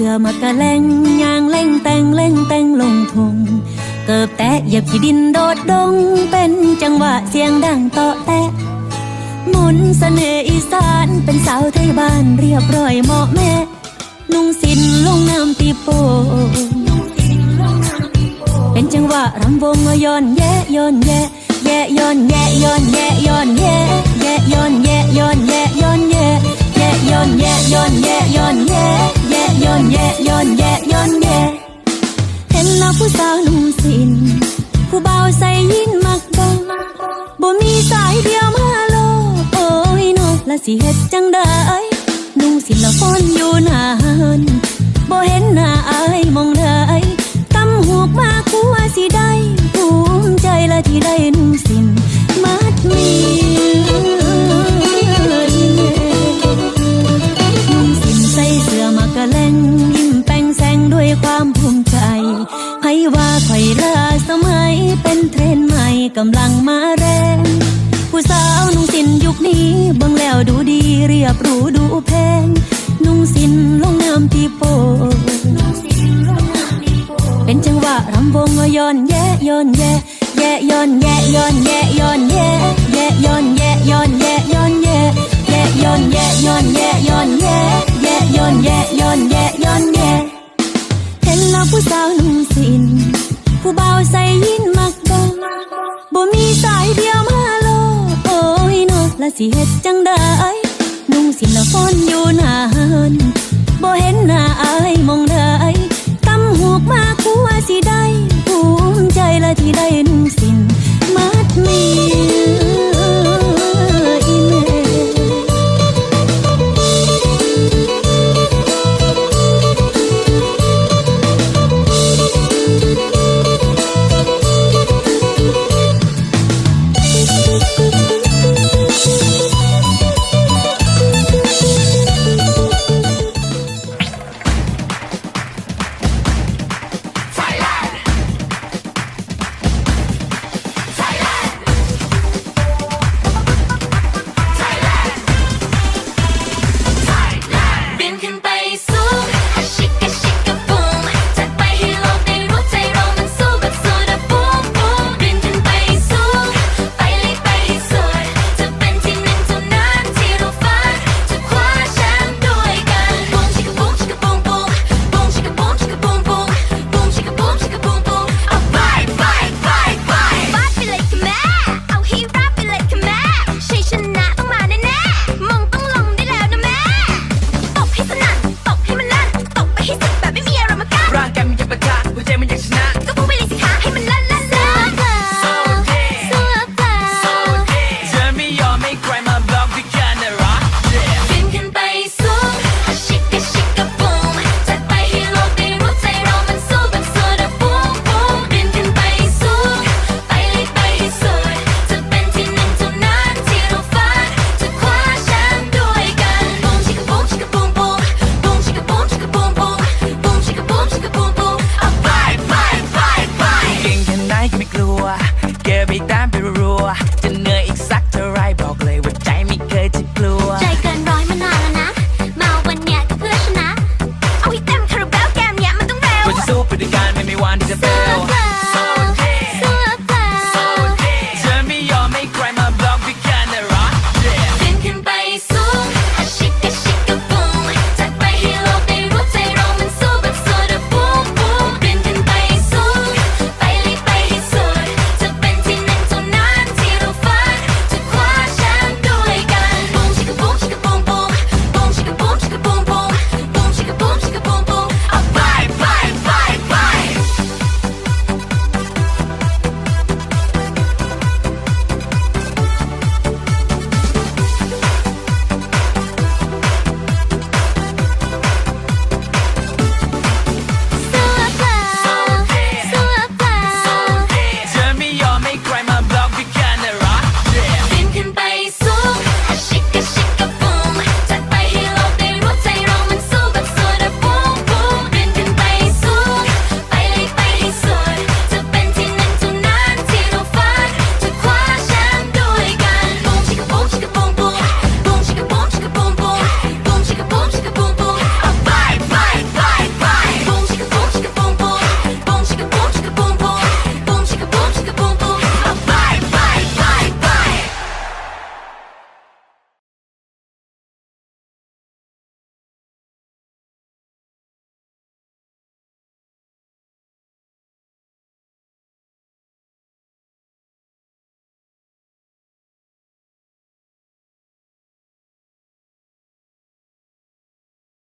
เสื้อมากะแลงยางเล่งแต่งเล่งแต่งลงทงเกิบแตะเหยียบขี้ดินโดดดง เป็นจังหวะเสียงดังต่อแตะหมุนเสน่ห์อีสานเป็นสาวไทยบ้านเรียบร้อยเหมาะแม่นุ่งสินลงน้ำตีโปเป็นจังหวะรำวงย้อนแยะย้อนแยะแยะย้อนแยะย้อนแยะย้อนแยะแยะย้อนแยะย้อนแยะย้อนแยะแยะย้อนแยะย้อนแยะย้อนแยะแย้อนแยะย้อนแยะย้อนแยะเห็นแล้วผู้สาวนุ่งสิน ผู้บ่าวใส่ยินมักบ่บ่มีสายเดียวมาโลโอ้ยนอละสิเฮ็ดจังได้นุ่งสินละฟ้อนอยู่นานบ่เห็นหน้าอายมองได้ตำหูกมาคูว่าสิได้ภูมิใจละที่ได้ ข่อยลาสมัยเป็นเทรนใหม่กำลังมาแรง ผู้สาวนุ่งสินยุคนี้บิ่งแล้วดูดีเรียบรู้ดูแพง นุ่งสินลงน้ำตีโปเป็นจังหวะรำวงย้อนแยะย้อนแยะแยะย้อนแยะย้อนแยะย้อนแยะแยะย้อนแยะย้อน สิเฮ็ดจังได้นุ่งสินละฟ้อนอยู่นานบ่เห็นหน้าอายมองได้ตำหูกมาคูว่าสิได้ภูมิใจละที่ได้